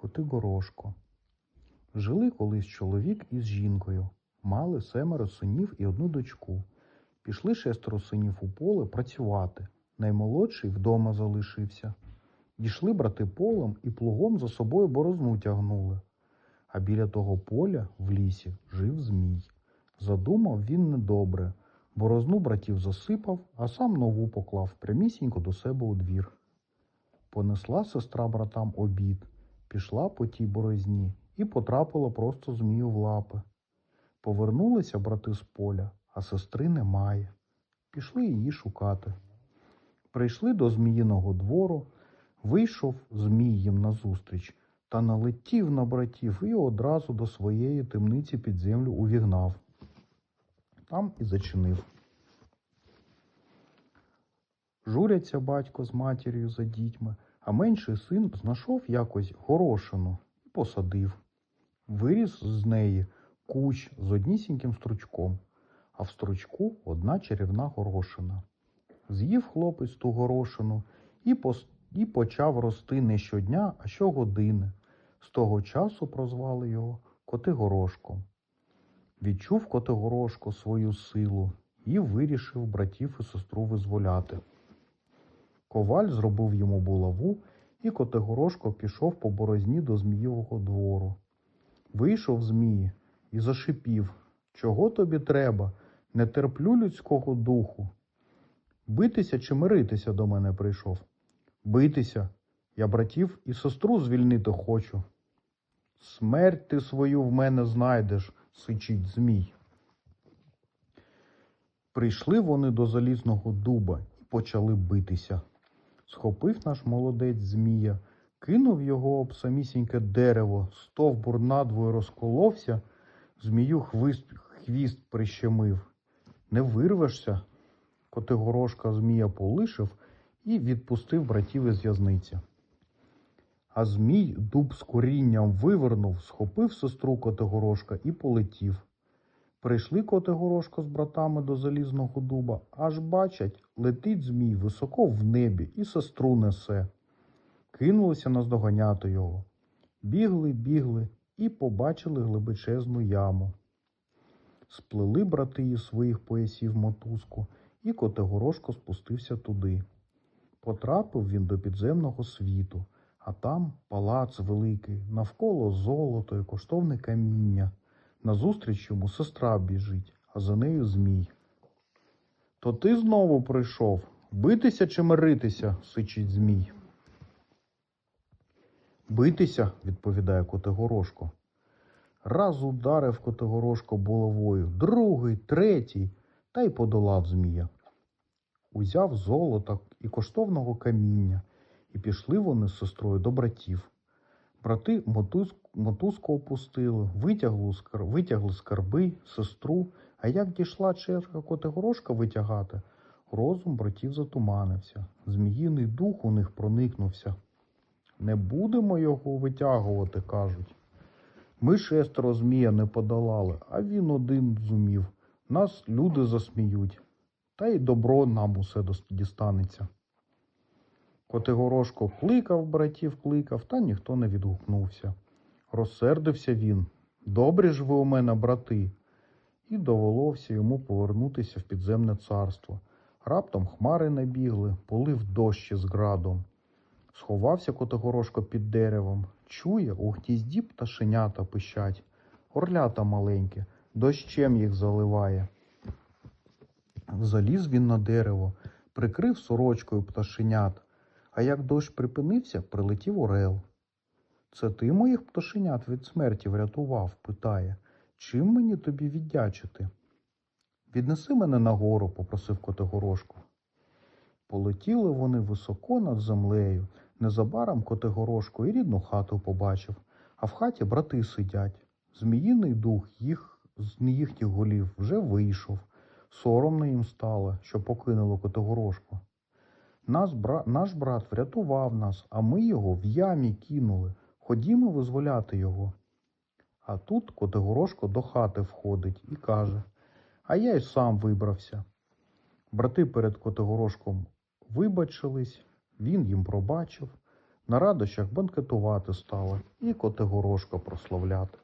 Котигорошко. Жили колись чоловік із жінкою, мали семеро синів і одну дочку. Пішли шестеро синів у поле працювати. Наймолодший вдома залишився. Дійшли брати полем і плугом за собою борозну тягнули. А біля того поля в лісі жив змій. Задумав він недобре. Борозну братів засипав, а сам нову поклав прямісінько до себе у двір. Понесла сестра братам обід, пішла по тій борозні і потрапила просто змію в лапи. Повернулися брати з поля, а сестри немає. Пішли її шукати. Прийшли до зміїного двору, вийшов змій їм назустріч та налетів на братів і одразу до своєї темниці під землю увігнав. Там і зачинив. Журяться батько з матір'ю за дітьми, а менший син знайшов якось горошину і посадив. Виріс з неї кущ з однісіньким стручком, а в стручку одна чарівна горошина. З'їв хлопець ту горошину і, пос... і почав рости не щодня, а щогодини. З того часу прозвали його Котигорошком. Відчув Котигорошко свою силу і вирішив братів і сестру визволяти. Коваль зробив йому булаву, і Котигорошко пішов по борозні до Змієвого двору. Вийшов Змій і зашипів Чого тобі треба? Не терплю людського духу. Битися чи миритися до мене прийшов? Битися. Я братів і сестру звільнити хочу. Смерть ти свою в мене знайдеш, сичить Змій. Прийшли вони до залізного дуба і почали битися. Схопив наш молодець Змія, кинув його об самісіньке дерево, стовбур надвоє розколовся, змію хвіст, хвіст прищемив. Не вирвешся. Котигорошка Змія полишив і відпустив братів із в'язниці. А Змій дуб з корінням вивернув, схопив сестру Котигорошка і полетів. Прийшли Котигорошко з братами до залізного дуба, аж бачать, летить Змій високо в небі і сестру несе. Кинулися наздоганяти його. Бігли, бігли і побачили глибочезну яму. Сплели брати із своїх поясів мотузку, і Котигорошко спустився туди. Потрапив він до підземного світу, а там палац великий, навколо золото і коштовне каміння. Назустріч йому сестра біжить, а за нею змій. То ти знову прийшов битися чи миритися, сичить змій. Битися, відповідає Котигорошко. Раз ударив Котигорошко булавою, другий, третій, та й подолав змія. Узяв золота і коштовного каміння, і пішли вони з сестрою до братів. Брати мотузку опустили, витягли, витягли скарби, сестру, а як дійшла черга Котигорошка витягати, розум братів затуманився, зміїний дух у них проникнувся. Не будемо його витягувати, кажуть. Ми шестеро змія не подолали, а він один зумів. Нас люди засміють, та й добро нам усе дістанеться. Котигорошко кликав братів, кликав, та ніхто не відгукнувся. Розсердився він. Добрі ж ви у мене, брати. І довелося йому повернутися в підземне царство. Раптом хмари набігли, полив дощ із градом. Сховався Котигорошко під деревом. Чує, у гнізді пташенята пищать. Орлята маленькі, дощем їх заливає. Заліз він на дерево, прикрив сорочкою пташенят, а як дощ припинився, прилетів орел. Це ти моїх пташенят від смерті врятував, питає. Чим мені тобі віддячити? Віднеси мене нагору, попросив Котигорошко. Полетіли вони високо над землею. Незабаром Котигорошко і рідну хату побачив, а в хаті брати сидять. Зміїний дух їх з їхніх голів вже вийшов. Соромно їм стало, що покинуло Котигорошко. Наш, бра... Наш брат врятував нас, а ми його в ямі кинули. Ходімо визволяти його. А тут Котигорошко до хати входить і каже: А я й сам вибрався. Брати перед Котигорошком вибачились, він їм пробачив, На радощах банкетувати стали і Котигорошка прославляти.